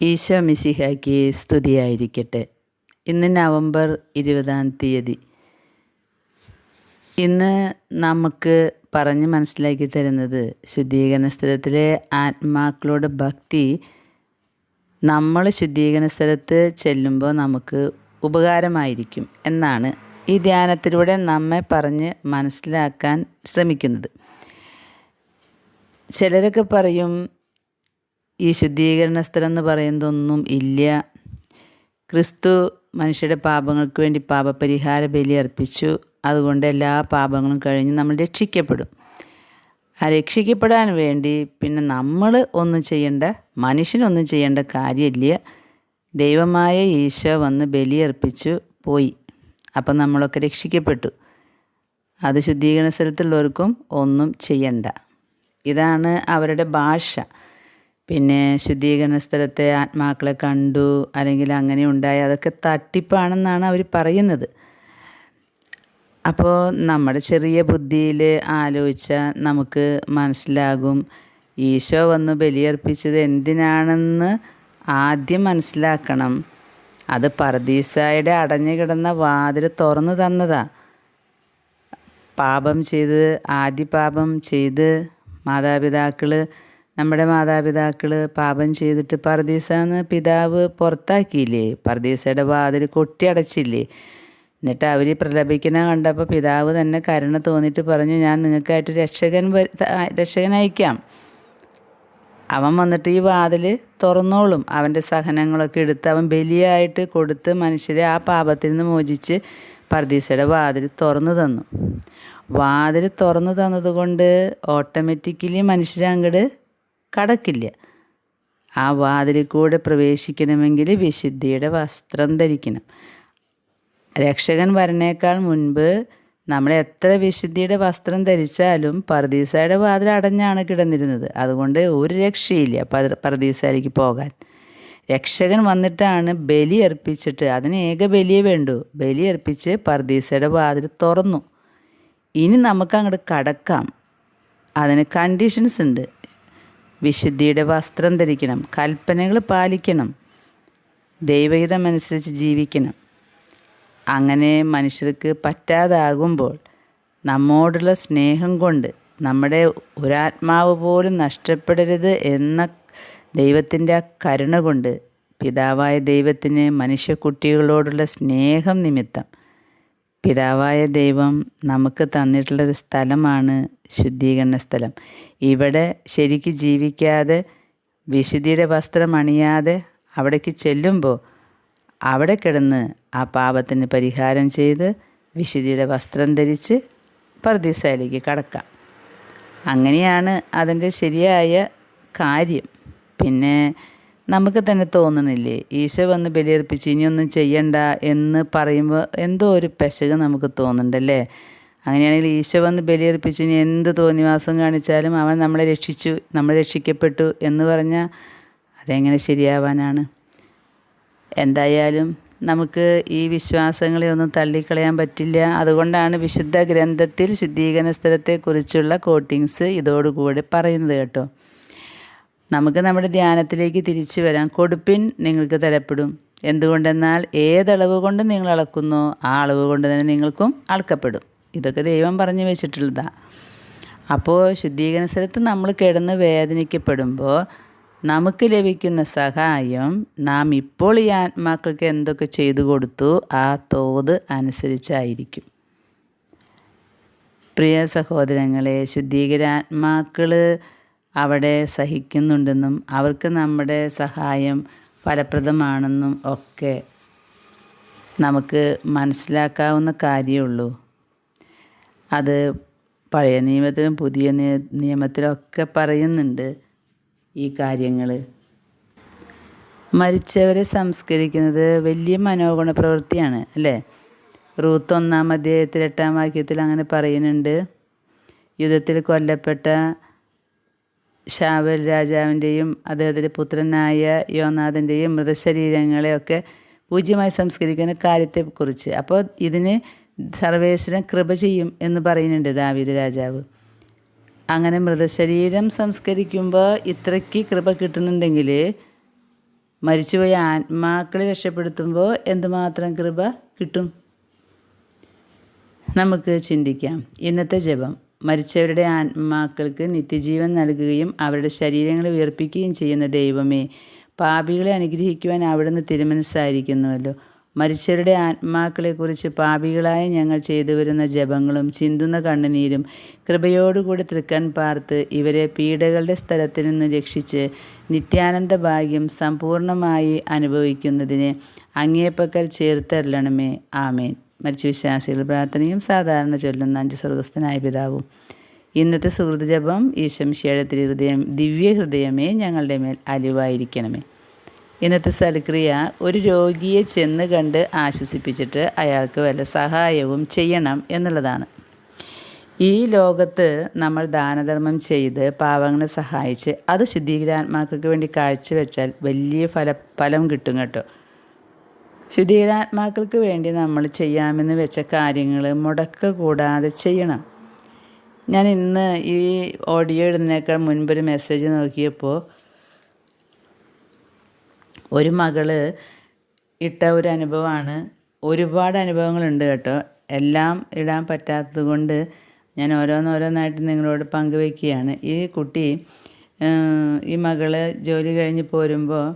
ഈശോ മിശിഹായ്ക്ക് സ്തുതിയായിരിക്കട്ടെ. ഇന്ന് നവംബർ ഇരുപതാം തീയതി. ഇന്ന് നമുക്ക് പറഞ്ഞ് മനസ്സിലാക്കി തരുന്നത് ശുദ്ധീകരണ സ്ഥലത്തിലെ ആത്മാക്കളുടെ ഭക്തി. നമ്മൾ ശുദ്ധീകരണ സ്ഥലത്ത് ചെല്ലുമ്പോൾ നമുക്ക് ഉപകാരമായിരിക്കും എന്നാണ് ഈ ധ്യാനത്തിലൂടെ നമ്മെ പറഞ്ഞ് മനസ്സിലാക്കാൻ ശ്രമിക്കുന്നത്. ചിലരൊക്കെ പറയും ഈ ശുദ്ധീകരണ സ്ഥലം എന്ന് പറയുന്നതൊന്നും ഇല്ല. ക്രിസ്തു മനുഷ്യരുടെ പാപങ്ങൾക്ക് വേണ്ടി പാപപരിഹാര ബലി അർപ്പിച്ചു. അതുകൊണ്ട് എല്ലാ പാപങ്ങളും കഴിഞ്ഞ് നമ്മൾ രക്ഷിക്കപ്പെടും. ആ രക്ഷിക്കപ്പെടാൻ വേണ്ടി പിന്നെ നമ്മൾ ഒന്നും ചെയ്യേണ്ട മനുഷ്യനൊന്നും ചെയ്യേണ്ട കാര്യമില്ല. ദൈവമായ ഈശോ വന്ന് ബലിയർപ്പിച്ചു പോയി. അപ്പം നമ്മളൊക്കെ രക്ഷിക്കപ്പെട്ടു. അത് ശുദ്ധീകരണ സ്ഥലത്തുള്ളവർക്കും ഒന്നും ചെയ്യണ്ട. ഇതാണ് അവരുടെ ഭാഷ. പിന്നെ ശുദ്ധീകരണ സ്ഥലത്തെ ആത്മാക്കളെ കണ്ടു അല്ലെങ്കിൽ അങ്ങനെ ഉണ്ടായി അതൊക്കെ തട്ടിപ്പാണെന്നാണ് അവർ പറയുന്നത്. അപ്പോൾ നമ്മുടെ ചെറിയ ബുദ്ധിയിൽ ആലോചിച്ചാൽ നമുക്ക് മനസ്സിലാകും ഈശോ വന്ന് ബലിയർപ്പിച്ചത് എന്തിനാണെന്ന് ആദ്യം മനസ്സിലാക്കണം. അത് പറദീസായുടെ അടഞ്ഞു കിടന്ന വാതിൽ തുറന്നു തന്നതാ. പാപം ചെയ്ത് ആദ്യ പാപം ചെയ്ത് മാതാപിതാക്കൾ നമ്മുടെ മാതാപിതാക്കൾ പാപം ചെയ്തിട്ട് പർദീസാന്ന് പിതാവ് പുറത്താക്കിയില്ലേ? പർദീസയുടെ വാതിൽ കൊട്ടി അടച്ചില്ലേ എന്നിട്ട് അവർ പ്രലപിക്കണ കണ്ടപ്പോൾ പിതാവ് തന്നെ കരുണ തോന്നിയിട്ട് പറഞ്ഞു ഞാൻ നിങ്ങൾക്കായിട്ട് രക്ഷകൻ രക്ഷകൻ അയക്കാം അവൻ വന്നിട്ട് ഈ വാതിൽ തുറന്നോളും. അവന്റെ സഹനങ്ങളൊക്കെ എടുത്ത് അവൻ ബലിയായിട്ട് കൊടുത്ത് മനുഷ്യരെ ആ പാപത്തിൽ നിന്ന് മോചിച്ച് പർദീസയുടെ വാതിൽ തുറന്നു തന്നു. വാതിൽ തുറന്നു തന്നതുകൊണ്ട് ഓട്ടോമാറ്റിക്കലി മനുഷ്യരങ്ങട് കടക്കില്ല. ആ വാതിലിൽ കൂടെ പ്രവേശിക്കണമെങ്കിൽ വിശുദ്ധിയുടെ വസ്ത്രം ധരിക്കണം. രക്ഷകൻ വരണേക്കാൾ മുൻപ് നമ്മൾ എത്ര വിശുദ്ധിയുടെ വസ്ത്രം ധരിച്ചാലും പർദീസയുടെ വാതിൽ അടഞ്ഞാണ് കിടന്നിരുന്നത്. അതുകൊണ്ട് ഒരു രക്ഷയില്ല പർദീസയിലേക്ക് പോകാൻ. രക്ഷകൻ വന്നിട്ടാണ് ബലി അർപ്പിച്ചിട്ട് അതിന് ഏക ബലിയേ വേണ്ടു. ബലി അർപ്പിച്ച് പർദീസയുടെ വാതിൽ തുറന്നു. ഇനി നമുക്ക് അങ്ങോട്ട് കടക്കാം. അതിന് കണ്ടീഷൻസ് ഉണ്ട്. വിശുദ്ധിയുടെ വസ്ത്രം ധരിക്കണം. കൽപ്പനകൾ പാലിക്കണം. ദൈവഹിതമനുസരിച്ച് ജീവിക്കണം. അങ്ങനെ മനുഷ്യർക്ക് പറ്റാതാകുമ്പോൾ നമ്മോടുള്ള സ്നേഹം കൊണ്ട് നമ്മുടെ ഒരാത്മാവ് പോലും നഷ്ടപ്പെടരുത് എന്ന ദൈവത്തിന്റെ ആ കരുണ കൊണ്ട് പിതാവായ ദൈവത്തിന് മനുഷ്യക്കുട്ടികളോടുള്ള സ്നേഹം നിമിത്തം പിതാവായ ദൈവം നമുക്ക് തന്നിട്ടുള്ളൊരു സ്ഥലമാണ് ശുദ്ധീകരണ സ്ഥലം. ഇവിടെ ശരിക്ക് ജീവിക്കാതെ വിശുദ്ധിയുടെ വസ്ത്രം അണിയാതെ അവിടേക്ക് ചെല്ലുമ്പോൾ അവിടെ കിടന്ന് ആ പാപത്തിന് പരിഹാരം ചെയ്ത് വിശുദ്ധിയുടെ വസ്ത്രം ധരിച്ച് പർദീസയിലേക്ക് കടക്കാം. അങ്ങനെയാണ് അതിന്റെ ശരിയായ കാര്യം. പിന്നെ നമുക്ക് തന്നെ തോന്നണില്ലേ? ഈശോ വന്ന് ബലിയർപ്പിച്ച് ഇനിയൊന്നും ചെയ്യണ്ട എന്ന് പറയുമ്പോൾ എന്തോ ഒരു പെശക് നമുക്ക് തോന്നുന്നുണ്ടല്ലേ അങ്ങനെയാണെങ്കിൽ ഈശോ വന്ന് ബലിയർപ്പിച്ച് ഇനി എന്ത് തോന്നിവാസം കാണിച്ചാലും അവൻ നമ്മളെ രക്ഷിച്ചു നമ്മൾ രക്ഷിക്കപ്പെട്ടു എന്ന് പറഞ്ഞാൽ അതെങ്ങനെ ശരിയാവാനാണ്? എന്തായാലും നമുക്ക് ഈ വിശ്വാസങ്ങളെ ഒന്നും തള്ളിക്കളയാൻ പറ്റില്ല. അതുകൊണ്ടാണ് വിശുദ്ധ ഗ്രന്ഥത്തിൽ ശുദ്ധീകരണ സ്ഥലത്തെക്കുറിച്ചുള്ള കോട്ടിങ്സ് ഇതോടുകൂടി പറയുന്നത് കേട്ടോ. നമുക്ക് നമ്മുടെ ധ്യാനത്തിലേക്ക് തിരിച്ചു വരാം കൊടുപ്പിൻ നിങ്ങൾക്ക് തരപ്പെടും. എന്തുകൊണ്ടെന്നാൽ ഏതളവ് കൊണ്ട് നിങ്ങൾ അളക്കുന്നോ ആ അളവ് കൊണ്ട് തന്നെ നിങ്ങൾക്കും അളക്കപ്പെടും. ഇതൊക്കെ ദൈവം പറഞ്ഞു വെച്ചിട്ടുള്ളതാണ് അപ്പോൾ ശുദ്ധീകരണ സ്ഥലത്ത് നമ്മൾ കിടന്ന് വേദനിക്കപ്പെടുമ്പോൾ നമുക്ക് ലഭിക്കുന്ന സഹായം നാം ഇപ്പോൾ ഈ ആത്മാക്കൾക്ക് എന്തൊക്കെ ചെയ്തു കൊടുത്തു ആ തോത് അനുസരിച്ചായിരിക്കും. പ്രിയ സഹോദരങ്ങളെ ശുദ്ധീകരാത്മാക്കൾ അവിടെ സഹിക്കുന്നുണ്ടെന്നും അവർക്ക് നമ്മുടെ സഹായം ഫലപ്രദമാണെന്നും ഒക്കെ നമുക്ക് മനസ്സിലാക്കാവുന്ന കാര്യമുള്ളൂ. അത് പഴയ നിയമത്തിലും പുതിയ നിയമത്തിലൊക്കെ പറയുന്നുണ്ട് ഈ കാര്യങ്ങൾ മരിച്ചവരെ സംസ്കരിക്കുന്നത് വലിയ മനോഗുണ പ്രവൃത്തിയാണ് അല്ലേ? റൂത്ത് ഒന്നാം അധ്യായത്തിൽ എട്ടാം വാക്യത്തിൽ അങ്ങനെ പറയുന്നുണ്ട് യുദ്ധത്തിൽ കൊല്ലപ്പെട്ട ഷാവൽ രാജാവിന്റെയും അദ്ദേഹത്തിന്റെ പുത്രനായ യോനാഥന്റെയും മൃതശരീരങ്ങളെയൊക്കെ പൂജ്യമായി സംസ്കരിക്കുന്ന കാര്യത്തെക്കുറിച്ച്. അപ്പോൾ ഇതിന് സർവേശ്വരൻ കൃപ ചെയ്യും എന്ന് പറയുന്നുണ്ട് ദാവീദ് രാജാവ്. അങ്ങനെ മൃതശരീരം സംസ്കരിക്കുമ്പോൾ ഇത്രയ്ക്ക് കൃപ കിട്ടുന്നുണ്ടെങ്കിൽ മരിച്ചുപോയ ആത്മാക്കളെ രക്ഷപ്പെടുത്തുമ്പോൾ എന്തുമാത്രം കൃപ കിട്ടും? നമുക്ക് ചിന്തിക്കാം. ഇന്നത്തെ ജപം. മരിച്ചവരുടെ ആത്മാക്കൾക്ക് നിത്യജീവൻ നൽകുകയും അവരുടെ ശരീരങ്ങളെ ഉയർപ്പിക്കുകയും ചെയ്യുന്ന ദൈവമേ പാപികളെ അനുഗ്രഹിക്കുവാൻ അവിടുന്ന് തിരുമനസ്സായിരിക്കുന്നുവല്ലോ. മരിച്ചവരുടെ ആത്മാക്കളെക്കുറിച്ച് പാപികളായ ഞങ്ങൾ ചെയ്തു വരുന്ന ജപങ്ങളും ചിന്തുന്ന കണ്ണുനീരും കൃപയോടുകൂടി തൃക്കാൻ പാർത്ത് ഇവരെ പീഡകളുടെ സ്ഥലത്തിൽ നിന്ന് രക്ഷിച്ച് നിത്യാനന്ദ ഭാഗ്യം സമ്പൂർണമായി അനുഭവിക്കുന്നതിന് അങ്ങേപ്പക്കൽ ചേർത്തരലണമേ. ആമേൻ. മരിച്ച വിശ്വാസികൾ പ്രാർത്ഥനയും സാധാരണ ചൊല്ലുന്ന അഞ്ച് സ്വർഗസ്ഥനായ പിതാവും. ഇന്നത്തെ സുഹൃത്ത് ജപം ഈശംശിയുടെ തിരുഹൃദയം ദിവ്യ ഹൃദയമേ ഞങ്ങളുടെ മേൽ അലിവായിരിക്കണമേ. ഇന്നത്തെ സൽക്രിയ ഒരു രോഗിയെ ചെന്ന് കണ്ട് ആശ്വസിപ്പിച്ചിട്ട് അയാൾക്ക് വല്ല സഹായവും ചെയ്യണം എന്നുള്ളതാണ്. ഈ ലോകത്ത് നമ്മൾ ദാനധർമ്മം ചെയ്ത് പാവങ്ങളെ സഹായിച്ച് അത് ശുദ്ധീകരാത്മാക്കൾക്ക് വേണ്ടി കാഴ്ചവെച്ചാൽ വലിയ ഫല ഫലം കിട്ടും കേട്ടോ. ശുദ്ധീകരാത്മാക്കൾക്ക് വേണ്ടി നമ്മൾ ചെയ്യാമെന്ന് വെച്ച കാര്യങ്ങൾ മുടക്ക കൂടാതെ ചെയ്യണം. ഞാൻ ഇന്ന് ഈ ഓഡിയോ ഇടുന്നതിനേക്കാൾ മുൻപൊരു മെസ്സേജ് നോക്കിയപ്പോൾ ഒരു മകൾ ഇട്ട ഒരു അനുഭവമാണ്. ഒരുപാട് അനുഭവങ്ങളുണ്ട് കേട്ടോ. എല്ലാം ഇടാൻ പറ്റാത്തത് കൊണ്ട് ഞാൻ ഓരോന്നോരോന്നായിട്ട് നിങ്ങളോട് പങ്കുവെക്കുകയാണ് ഈ കുട്ടി ഈ മകൾ ജോലി കഴിഞ്ഞ് പോരുമ്പോൾ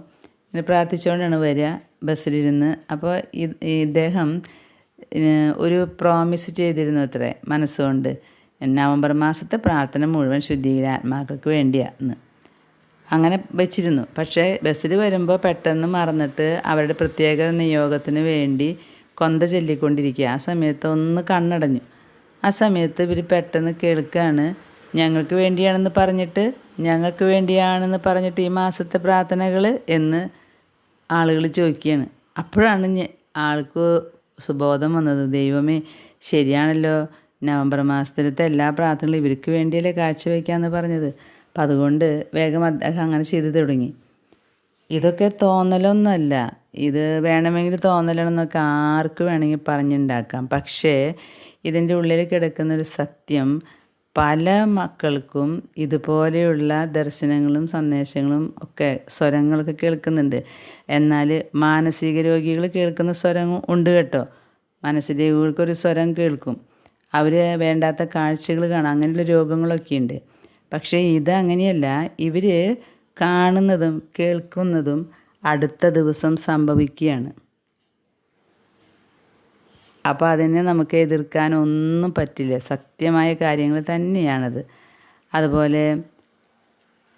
പ്രാർത്ഥിച്ചുകൊണ്ടാണ് വരിക. ബസ്സിലിരുന്ന്. അപ്പോൾ ഇദ്ദേഹം ഒരു പ്രോമിസ് ചെയ്തിരുന്നു അത്രേ മനസ്സുകൊണ്ട്. നവംബർ മാസത്തെ പ്രാർത്ഥന മുഴുവൻ ശുദ്ധീകര ആത്മാക്കൾക്ക് വേണ്ടിയാണ് അങ്ങനെ വെച്ചിരുന്നു. പക്ഷേ ബസ്സിൽ വരുമ്പോൾ പെട്ടെന്ന് മറന്നിട്ട് അവരുടെ പ്രത്യേക നിയോഗത്തിന് വേണ്ടി കൊന്ത ചൊല്ലിക്കൊണ്ടിരിക്കുക. ആ സമയത്ത് ഒന്ന് കണ്ണടഞ്ഞു. ആ സമയത്ത് ഇവർ പെട്ടെന്ന് കേൾക്കുകയാണ് ഞങ്ങൾക്ക് വേണ്ടിയാണെന്ന് പറഞ്ഞിട്ട് ഞങ്ങൾക്ക് വേണ്ടിയാണെന്ന് പറഞ്ഞിട്ട് ഈ മാസത്തെ പ്രാർത്ഥനകൾ എന്ന് ആളുകൾ ചോദിക്കുകയാണ്. അപ്പോഴാണ് ആൾക്ക് സുബോധം വന്നത്. ദൈവമേ ശരിയാണല്ലോ. നവംബർ മാസത്തിലത്തെ എല്ലാ പ്രാർത്ഥനകളും ഇവർക്ക് വേണ്ടിയല്ലേ കാഴ്ചവെക്കാമെന്ന് പറഞ്ഞത്. അപ്പം അതുകൊണ്ട് വേഗം അദ്ദേഹം അങ്ങനെ ചെയ്തു തുടങ്ങി. ഇതൊക്കെ തോന്നലൊന്നുമല്ല. ഇത് വേണമെങ്കിൽ തോന്നലാണെന്നൊക്കെ ആർക്ക് വേണമെങ്കിൽ പറഞ്ഞുണ്ടാക്കാം. പക്ഷേ ഇതിന്റെ ഉള്ളിൽ കിടക്കുന്നൊരു സത്യം പല മക്കൾക്കും ഇതുപോലെയുള്ള ദർശനങ്ങളും സന്ദേശങ്ങളും ഒക്കെ സ്വരങ്ങളൊക്കെ കേൾക്കുന്നുണ്ട്. എന്നാൽ മാനസിക രോഗികൾ കേൾക്കുന്ന സ്വരം ഉണ്ട് കേട്ടോ. മാനസിക രോഗികൾക്കൊരു സ്വരം കേൾക്കും. അവർ വേണ്ടാത്ത കാഴ്ചകൾ കാണാം. അങ്ങനെയുള്ള രോഗങ്ങളൊക്കെ ഉണ്ട്. പക്ഷേ ഇത് അങ്ങനെയല്ല. ഇവർ കാണുന്നതും കേൾക്കുന്നതും അടുത്ത ദിവസം സംഭവിക്കുകയാണ്. അപ്പോൾ അതിനെ നമുക്ക് എതിർക്കാനൊന്നും പറ്റില്ല. സത്യമായ കാര്യങ്ങൾ തന്നെയാണത്. അതുപോലെ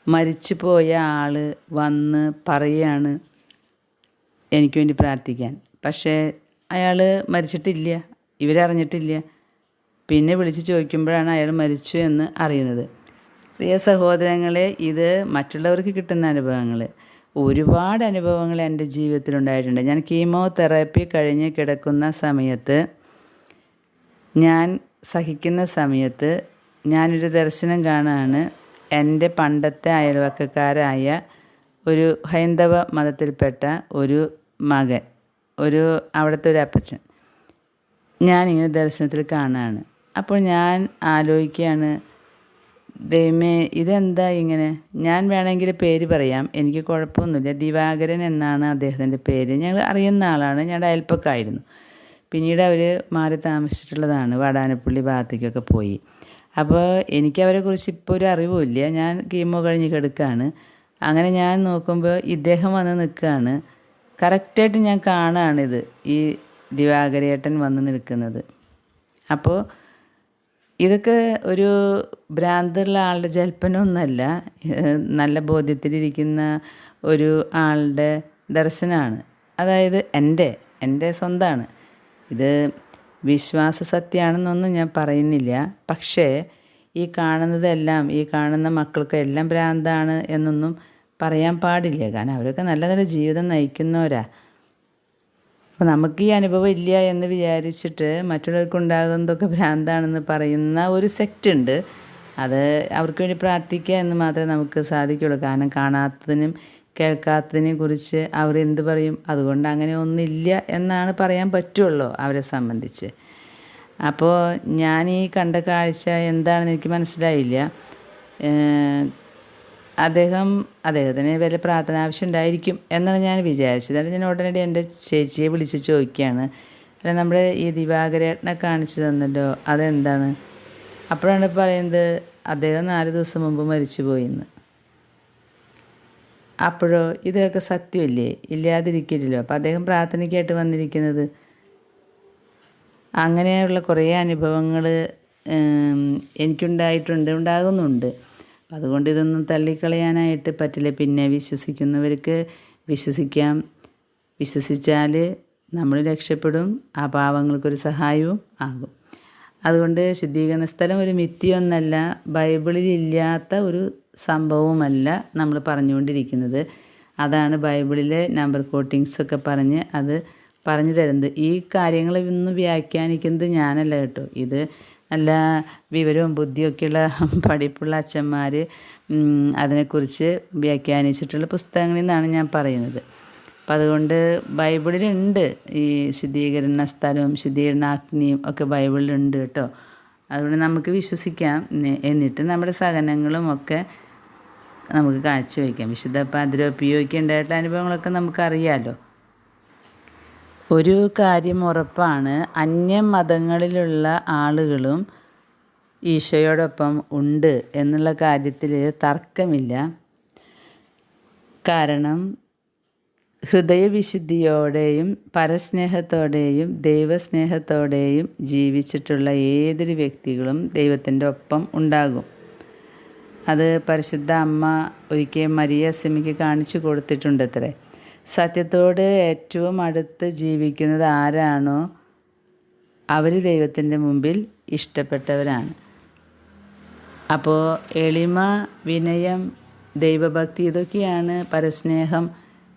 മരിച്ചു പോയ ആൾ വന്ന് പറയുകയാണ് എനിക്ക് വേണ്ടി പ്രാർത്ഥിക്കാൻ. പക്ഷേ അയാൾ മരിച്ചിട്ടില്ല. ഇവരറിഞ്ഞിട്ടില്ല പിന്നെ വിളിച്ച് ചോദിക്കുമ്പോഴാണ് അയാൾ മരിച്ചു എന്ന് അറിയുന്നത്. പ്രിയ സഹോദരങ്ങളെ ഇത് മറ്റുള്ളവർക്ക് കിട്ടുന്ന അനുഭവങ്ങൾ ഒരുപാട് അനുഭവങ്ങൾ എന്റെ ജീവിതത്തിലുണ്ടായിട്ടുണ്ട്. ഞാൻ കീമോതെറാപ്പി കഴിഞ്ഞ് കിടക്കുന്ന സമയത്ത് ഞാൻ സഹിക്കുന്ന സമയത്ത് ഞാനൊരു ദർശനം കാണാണ്. എന്റെ പണ്ടത്തെ അയൽവക്കക്കാരായ ഒരു ഹൈന്ദവ മതത്തിൽപ്പെട്ട ഒരു മകൻ ഒരു അവിടുത്തെ ഒരു അപ്പച്ചൻ ഞാനിങ്ങനെ ദർശനത്തിൽ കാണുകയാണ് അപ്പോൾ ഞാൻ ആലോചിക്കുകയാണ് ദൈവമേ ഇതെന്താ ഇങ്ങനെ? ഞാൻ വേണമെങ്കിൽ പേര് പറയാം. എനിക്ക് കുഴപ്പമൊന്നുമില്ല. ദിവാകരൻ എന്നാണ് അദ്ദേഹത്തിന്റെ പേര്. ഞങ്ങൾ അറിയുന്ന ആളാണ്. ഞങ്ങളുടെ അയൽപ്പക്കായിരുന്നു പിന്നീട് അവർ മാറി താമസിച്ചിട്ടുള്ളതാണ്. വാടാനപ്പള്ളി ഭാഗത്തേക്കൊക്കെ പോയി. അപ്പോൾ എനിക്കവരെ കുറിച്ച് ഇപ്പോൾ ഒരു അറിവുമില്ല. ഞാൻ കീമോ കഴിഞ്ഞ് കിടക്കുകയാണ് അങ്ങനെ ഞാൻ നോക്കുമ്പോൾ ഇദ്ദേഹം വന്ന് നിൽക്കുകയാണ്. കറക്റ്റായിട്ട് ഞാൻ കാണുകയാണിത് ഈ ദിവാകരേട്ടൻ വന്ന് നിൽക്കുന്നത്. അപ്പോൾ ഇതൊക്കെ ഒരു ഭ്രാന്തുള്ള ആളുടെ ജൽപ്പനമൊന്നുമല്ല നല്ല ബോധ്യത്തിലിരിക്കുന്ന ഒരു ആളുടെ ദർശനമാണ് അതായത് എന്റെ എന്റെ സ്വന്തമാണ് ഇത് വിശ്വാസ സത്യമാണെന്നൊന്നും ഞാൻ പറയുന്നില്ല. പക്ഷേ ഈ കാണുന്നതെല്ലാം ഈ കാണുന്ന മക്കൾക്ക് എല്ലാം ഭ്രാന്താണ് എന്നൊന്നും പറയാൻ പാടില്ല. കാരണം അവരൊക്കെ നല്ല നല്ല ജീവിതം നയിക്കുന്നവരാ. അപ്പോൾ നമുക്ക് ഈ അനുഭവം ഇല്ല എന്ന് വിചാരിച്ചിട്ട് മറ്റുള്ളവർക്ക് ഉണ്ടാകുന്നതൊക്കെ ഭ്രാന്താണെന്ന് പറയുന്ന ഒരു സെക്റ്റ് ഉണ്ട്. അത് അവർക്ക് വേണ്ടി പ്രാർത്ഥിക്കുക എന്ന് മാത്രമേ നമുക്ക് സാധിക്കുള്ളൂ. കാരണം കാണാത്തതിനും കേൾക്കാത്തതിനെ കുറിച്ച് അവർ എന്ത് പറയും? അതുകൊണ്ട് അങ്ങനെ ഒന്നില്ല എന്നാണ് പറയാൻ പറ്റുള്ളൂ അവരെ സംബന്ധിച്ച്. അപ്പോൾ ഞാൻ ഈ കണ്ട കാഴ്ച എന്താണെന്ന് എനിക്ക് മനസ്സിലായില്ല. അദ്ദേഹം അദ്ദേഹത്തിന് വലിയ പ്രാർത്ഥന ആവശ്യം ഉണ്ടായിരിക്കും എന്നാണ് ഞാൻ വിചാരിച്ചത്. അത് ഞാൻ ഉടനടി എന്റെ ചേച്ചിയെ വിളിച്ച് ചോദിക്കുകയാണ്. അല്ല നമ്മുടെ ഈ ദിവാകരേട്ടനെ കാണിച്ചു തന്നല്ലോ അതെന്താണ്? അപ്പോഴാണ് പറയുന്നത് അദ്ദേഹം നാല് ദിവസം മുമ്പ് മരിച്ചു പോയിന്ന് അപ്പോഴോ ഇതൊക്കെ സത്യമല്ലേ? ഇല്ലാതിരിക്കില്ലല്ലോ. അപ്പോൾ അദ്ദേഹം പ്രാർത്ഥനയ്ക്കായിട്ട് വന്നിരിക്കുന്നത്? അങ്ങനെയുള്ള കുറേ അനുഭവങ്ങൾ എനിക്കുണ്ടായിട്ടുണ്ട് ഉണ്ടാകുന്നുണ്ട്. അതുകൊണ്ട് ഇതൊന്നും തള്ളിക്കളയാനായിട്ട് പറ്റില്ല. പിന്നെ വിശ്വസിക്കുന്നവർക്ക് വിശ്വസിക്കാം. വിശ്വസിച്ചാൽ നമ്മൾ രക്ഷപ്പെടും. ആ പാവങ്ങൾക്കൊരു സഹായവും ആകും. അതുകൊണ്ട് ശുദ്ധീകരണ സ്ഥലം ഒരു മിഥ്യൊന്നല്ല ബൈബിളിൽ ഇല്ലാത്ത ഒരു സംഭവവുമല്ല നമ്മൾ പറഞ്ഞുകൊണ്ടിരിക്കുന്നത്. അതാണ് ബൈബിളിലെ നമ്പർ കോട്ടിങ്സ് ഒക്കെ പറഞ്ഞ് അത് പറഞ്ഞു തരുന്നത്. ഈ കാര്യങ്ങളൊന്നും വ്യാഖ്യാനിക്കുന്നത് ഞാനല്ല കേട്ടോ. ഇത് നല്ല വിവരവും ബുദ്ധിയൊക്കെയുള്ള പഠിപ്പുള്ള അച്ഛന്മാർ അതിനെക്കുറിച്ച് വ്യാഖ്യാനിച്ചിട്ടുള്ള പുസ്തകങ്ങളിൽ നിന്നാണ് ഞാൻ പറയുന്നത്. അപ്പം അതുകൊണ്ട് ബൈബിളിലുണ്ട് ഈ ശുദ്ധീകരണ സ്ഥലവും ശുദ്ധീകരണ അഗ്നിയും ഒക്കെ ബൈബിളിലുണ്ട് കേട്ടോ. അതുകൊണ്ട് നമുക്ക് വിശ്വസിക്കാം. എന്നിട്ട് നമ്മുടെ സഹനങ്ങളും ഒക്കെ നമുക്ക് കാഴ്ചവെക്കാം. വിശുദ്ധ പാതിരോപ്പിയൊക്കെ ഉണ്ടായിട്ടുള്ള അനുഭവങ്ങളൊക്കെ നമുക്കറിയാമല്ലോ ഒരു കാര്യം ഉറപ്പാണ്. അന്യമതങ്ങളിലുള്ള ആളുകളും ഈശോയോടൊപ്പം ഉണ്ട് എന്നുള്ള കാര്യത്തിൽ തർക്കമില്ല. കാരണം ഹൃദയവിശുദ്ധിയോടെയും പരസ്നേഹത്തോടെയും ദൈവസ്നേഹത്തോടെയും ജീവിച്ചിട്ടുള്ള ഏതൊരു വ്യക്തികളും ദൈവത്തിന്റെ ഒപ്പം ഉണ്ടാകും. അത് പരിശുദ്ധ അമ്മ ഒരിക്കൽ മരിയ സിമിക്ക് കാണിച്ചു കൊടുത്തിട്ടുണ്ടത്രേ. സത്യത്തോട് ഏറ്റവും അടുത്ത് ജീവിക്കുന്നത് ആരാണോ അവർ ദൈവത്തിന്റെ മുമ്പിൽ ഇഷ്ടപ്പെട്ടവരാണ്. അപ്പോൾ എളിമ വിനയം ദൈവഭക്തി ഇതൊക്കെയാണ് പരസ്നേഹം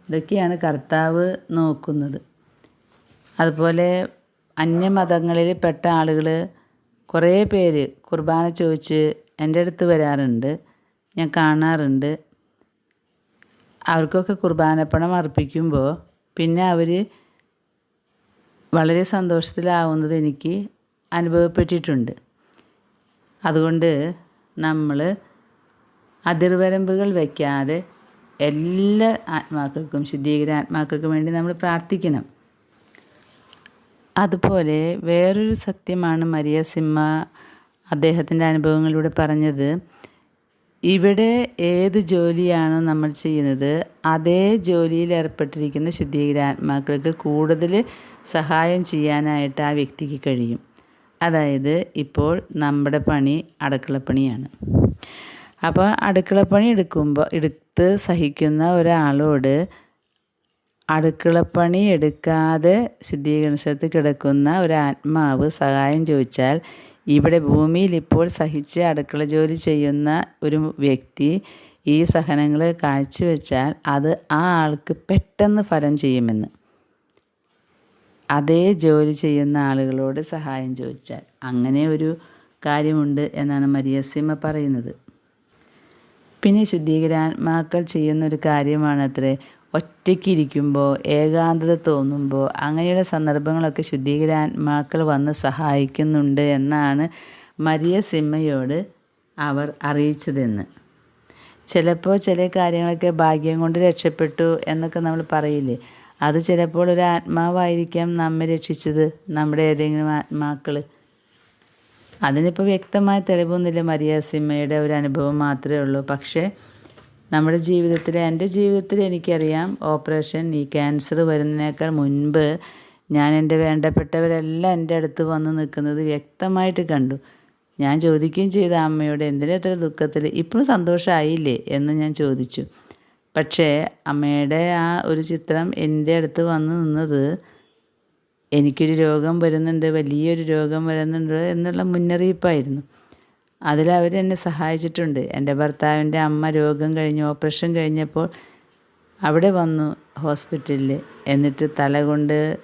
ഇതൊക്കെയാണ് കർത്താവ് നോക്കുന്നത്. അതുപോലെ അന്യമതങ്ങളിൽ പെട്ട ആളുകൾ കുറേ പേര് കുർബാന ചോദിച്ച് എന്റെ അടുത്ത് വരാറുണ്ട് ഞാൻ കാണാറുണ്ട്. അവർക്കൊക്കെ കുർബാനപ്പണം അർപ്പിക്കുമ്പോൾ പിന്നെ അവർ വളരെ സന്തോഷത്തിലാവുന്നത് എനിക്ക് അനുഭവപ്പെട്ടിട്ടുണ്ട്. അതുകൊണ്ട് നമ്മൾ അതിർവരമ്പുകൾ വയ്ക്കാതെ എല്ലാ ആത്മാക്കൾക്കും ശുദ്ധീകര ആത്മാക്കൾക്കും വേണ്ടി നമ്മൾ പ്രാർത്ഥിക്കണം. അതുപോലെ വേറൊരു സത്യമാണ് മരിയ സിമ്മ അദ്ദേഹത്തിന്റെ അനുഭവങ്ങളിലൂടെ പറഞ്ഞത്. ഇവിടെ ഏത് ജോലിയാണോ നമ്മൾ ചെയ്യുന്നത്? അതേ ജോലിയിൽ ഏർപ്പെട്ടിരിക്കുന്ന ശുദ്ധീകരാത്മാക്കൾക്ക് കൂടുതൽ സഹായം ചെയ്യാനായിട്ട് ആ വ്യക്തിക്ക് കഴിയും. അതായത് ഇപ്പോൾ നമ്മുടെ പണി അടുക്കളപ്പണിയാണ്. അപ്പോൾ അടുക്കളപ്പണി എടുക്കുമ്പോൾ എടുത്ത് സഹിക്കുന്ന ഒരാളോട് അടുക്കളപ്പണി എടുക്കാതെ ശുദ്ധീകരണ കിടക്കുന്ന ഒരു ആത്മാവ് സഹായം ചോദിച്ചാൽ ഇവിടെ ഭൂമിയിൽ ഇപ്പോൾ സഹിച്ച് അടുക്കള ജോലി ചെയ്യുന്ന ഒരു വ്യക്തി ഈ സഹനങ്ങൾ കാഴ്ചവെച്ചാൽ അത് ആ ആൾക്ക് പെട്ടെന്ന് ഫലം ചെയ്യുമെന്ന്. അതേ ജോലി ചെയ്യുന്ന ആളുകളോട് സഹായം ചോദിച്ചാൽ അങ്ങനെ ഒരു കാര്യമുണ്ട് എന്നാണ് മരിയസിമ പറയുന്നത്. പിന്നെ ശുദ്ധീകരാത്മാക്കൾ ചെയ്യുന്ന ഒരു കാര്യമാണത്രേ ഒറ്റയ്ക്കിരിക്കുമ്പോൾ ഏകാന്തത തോന്നുമ്പോൾ അങ്ങനെയുള്ള സന്ദർഭങ്ങളൊക്കെ ശുദ്ധീകരാത്മാക്കൾ വന്ന് സഹായിക്കുന്നുണ്ട് എന്നാണ് മരിയ സിമ്മയോട് അവർ അറിയിച്ചതെന്ന്. ചിലപ്പോൾ ചില കാര്യങ്ങളൊക്കെ ഭാഗ്യം കൊണ്ട് രക്ഷപ്പെട്ടു എന്നൊക്കെ നമ്മൾ പറയില്ലേ? അത് ചിലപ്പോൾ ഒരു ആത്മാവായിരിക്കാം നമ്മെ രക്ഷിച്ചത് നമ്മുടെ ഏതെങ്കിലും ആത്മാക്കൾ. അതിനിപ്പോൾ വ്യക്തമായ തെളിവൊന്നുമില്ല മരിയ സിമ്മയുടെ ഒരു അനുഭവം മാത്രമേ ഉള്ളൂ. പക്ഷേ നമ്മുടെ ജീവിതത്തിൽ എന്റെ ജീവിതത്തിൽ എനിക്കറിയാം ഓപ്പറേഷൻ ഈ ക്യാൻസർ വരുന്നതിനേക്കാൾ മുൻപ് ഞാൻ എന്റെ വേണ്ടപ്പെട്ടവരെല്ലാം എന്റെ അടുത്ത് വന്ന് നിൽക്കുന്നത് വ്യക്തമായിട്ട് കണ്ടു. ഞാൻ ചോദിക്കുകയും ചെയ്ത അമ്മയോട് എന്തിനെത്ര ദുഃഖത്തിൽ? ഇപ്പോഴും സന്തോഷമായില്ലേ എന്ന് ഞാൻ ചോദിച്ചു. പക്ഷേ അമ്മയുടെ ആ ഒരു ചിത്രം എന്റെ അടുത്ത് വന്ന് നിന്നത് എനിക്കൊരു രോഗം വരുന്നുണ്ട് വലിയൊരു രോഗം വരുന്നുണ്ട് എന്നുള്ള മുന്നറിയിപ്പായിരുന്നു. അതിൽ എന്നെ സഹായിച്ചിട്ടുണ്ട്. എന്റെ ഭർത്താവിന്റെ അമ്മ രോഗം കഴിഞ്ഞ് ഓപ്പറേഷൻ കഴിഞ്ഞപ്പോൾ അവിടെ വന്നു ഹോസ്പിറ്റലിൽ. എന്നിട്ട് തല കൊണ്ട്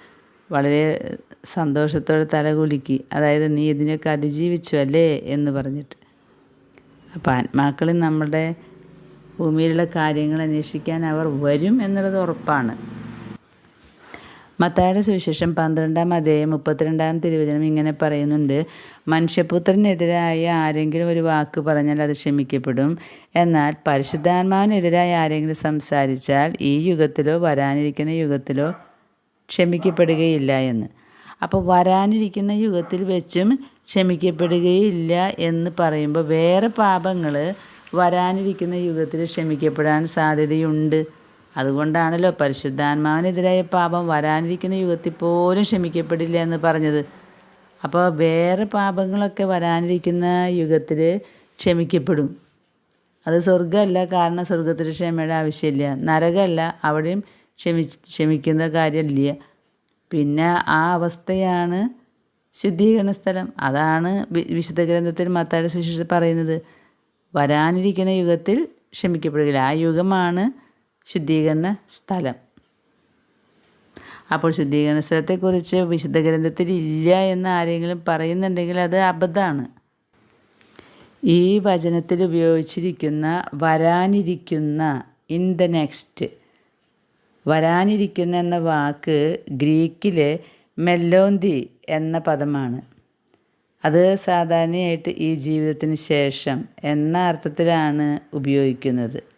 വളരെ സന്തോഷത്തോടെ തല കുലുക്കി. അതായത് നീ ഇതിനൊക്കെ അതിജീവിച്ചു അല്ലേ എന്ന് പറഞ്ഞിട്ട്. അപ്പോൾ ആത്മാക്കൾ നമ്മുടെ ഭൂമിയിലുള്ള കാര്യങ്ങൾ അന്വേഷിക്കാൻ അവർ വരും എന്നുള്ളത് ഉറപ്പാണ്. മത്തായുടെ സുവിശേഷം പന്ത്രണ്ടാം അധ്യായം മുപ്പത്തിരണ്ടാം തിരുവചനം ഇങ്ങനെ പറയുന്നുണ്ട് മനുഷ്യപുത്രനെതിരായ ആരെങ്കിലും ഒരു വാക്ക് പറഞ്ഞാൽ അത് ക്ഷമിക്കപ്പെടും. എന്നാൽ പരിശുദ്ധാത്മാവിനെതിരായ ആരെങ്കിലും സംസാരിച്ചാൽ ഈ യുഗത്തിലോ വരാനിരിക്കുന്ന യുഗത്തിലോ ക്ഷമിക്കപ്പെടുകയില്ല എന്ന്. അപ്പോൾ വരാനിരിക്കുന്ന യുഗത്തിൽ വെച്ചും ക്ഷമിക്കപ്പെടുകയില്ല എന്ന് പറയുമ്പോൾ വേറെ പാപങ്ങൾ വരാനിരിക്കുന്ന യുഗത്തിൽ ക്ഷമിക്കപ്പെടാൻ സാധ്യതയുണ്ട്. അതുകൊണ്ടാണല്ലോ പരിശുദ്ധാത്മാവിനെതിരായ പാപം വരാനിരിക്കുന്ന യുഗത്തിൽ പോലും ക്ഷമിക്കപ്പെടില്ല എന്ന് പറഞ്ഞത്. അപ്പോൾ വേറെ പാപങ്ങളൊക്കെ വരാനിരിക്കുന്ന യുഗത്തിൽ ക്ഷമിക്കപ്പെടും. അത് സ്വർഗമല്ല കാരണം സ്വർഗത്തിൽ ക്ഷമയുടെ ആവശ്യമില്ല. നരകമല്ല അവിടെയും ക്ഷമി ക്ഷമിക്കുന്ന കാര്യമില്ല. പിന്നെ ആ അവസ്ഥയാണ് ശുദ്ധീകരണ സ്ഥലം. അതാണ് വിശുദ്ധ ഗ്രന്ഥത്തിൽ മത്തായ സുശേഷ പറയുന്നത്. വരാനിരിക്കുന്ന യുഗത്തിൽ ക്ഷമിക്കപ്പെടുകയില്ല. ആ യുഗമാണ് ശുദ്ധീകരണ സ്ഥലം. അപ്പോൾ ശുദ്ധീകരണ സ്ഥലത്തെക്കുറിച്ച് വിശുദ്ധ ഗ്രന്ഥത്തിൽ ഇല്ല എന്ന് ആരെങ്കിലും പറയുന്നുണ്ടെങ്കിൽ അത് അബദ്ധമാണ്. ഈ വചനത്തിൽ ഉപയോഗിച്ചിരിക്കുന്ന വരാനിരിക്കുന്ന ഇൻ ദ നെക്സ്റ്റ് വരാനിരിക്കുന്ന എന്ന വാക്ക് ഗ്രീക്കിലെ മെല്ലോന്തി എന്ന പദമാണ്. അത് സാധാരണയായിട്ട് ഈ ജീവിതത്തിന് ശേഷം എന്ന അർത്ഥത്തിലാണ് ഉപയോഗിക്കുന്നത്.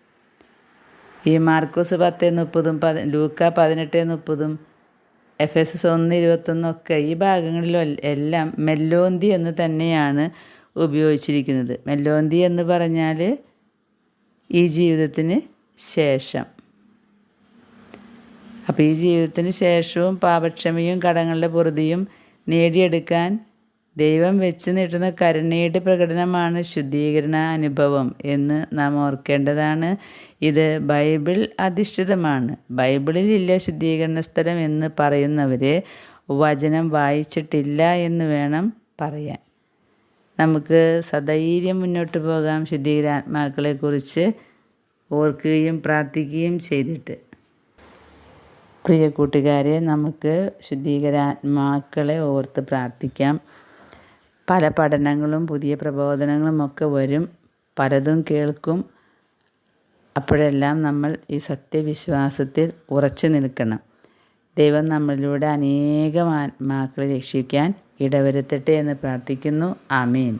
ഈ മാർക്കോസ് പത്ത് മുപ്പതും പതി ലൂക്ക പതിനെട്ട് മുപ്പതും എഫ് എസ് എസ് ഒന്ന് ഇരുപത്തൊന്നൊക്കെ ഈ ഭാഗങ്ങളിലും എല്ലാം മെല്ലോന്തി എന്ന് തന്നെയാണ് ഉപയോഗിച്ചിരിക്കുന്നത്. മെല്ലോന്തി എന്ന് പറഞ്ഞാൽ ഈ ജീവിതത്തിന് ശേഷം. അപ്പോൾ ഈ ജീവിതത്തിന് ശേഷവും പാപക്ഷമയും കടങ്ങളുടെ പൊറുതിയും നേടിയെടുക്കാൻ ദൈവം വെച്ച് നീട്ടുന്ന കരുണയുടെ പ്രകടനമാണ് ശുദ്ധീകരണ അനുഭവം എന്ന് നാം ഓർക്കേണ്ടതാണ്. ഇത് ബൈബിൾ അധിഷ്ഠിതമാണ്. ബൈബിളിൽ ഇല്ല ശുദ്ധീകരണ സ്ഥലം എന്ന് പറയുന്നവർ വചനം വായിച്ചിട്ടില്ല എന്ന് വേണം പറയാൻ. നമുക്ക് സധൈര്യം മുന്നോട്ട് പോകാം ശുദ്ധീകരാത്മാക്കളെക്കുറിച്ച് ഓർക്കുകയും പ്രാർത്ഥിക്കുകയും ചെയ്തിട്ട്. പ്രിയ കൂട്ടുകാരെ നമുക്ക് ശുദ്ധീകരാത്മാക്കളെ ഓർത്ത് പ്രാർത്ഥിക്കാം. പല പഠനങ്ങളും പുതിയ പ്രബോധനങ്ങളും ഒക്കെ വരും. പലതും കേൾക്കും. അപ്പോഴെല്ലാം നമ്മൾ ഈ സത്യവിശ്വാസത്തിൽ ഉറച്ചു നിൽക്കണം. ദൈവം നമ്മളിലൂടെ അനേകം ആത്മാക്കളെ രക്ഷിക്കാൻ ഇടവരുത്തട്ടെ എന്ന് പ്രാർത്ഥിക്കുന്നു. ആമീൻ.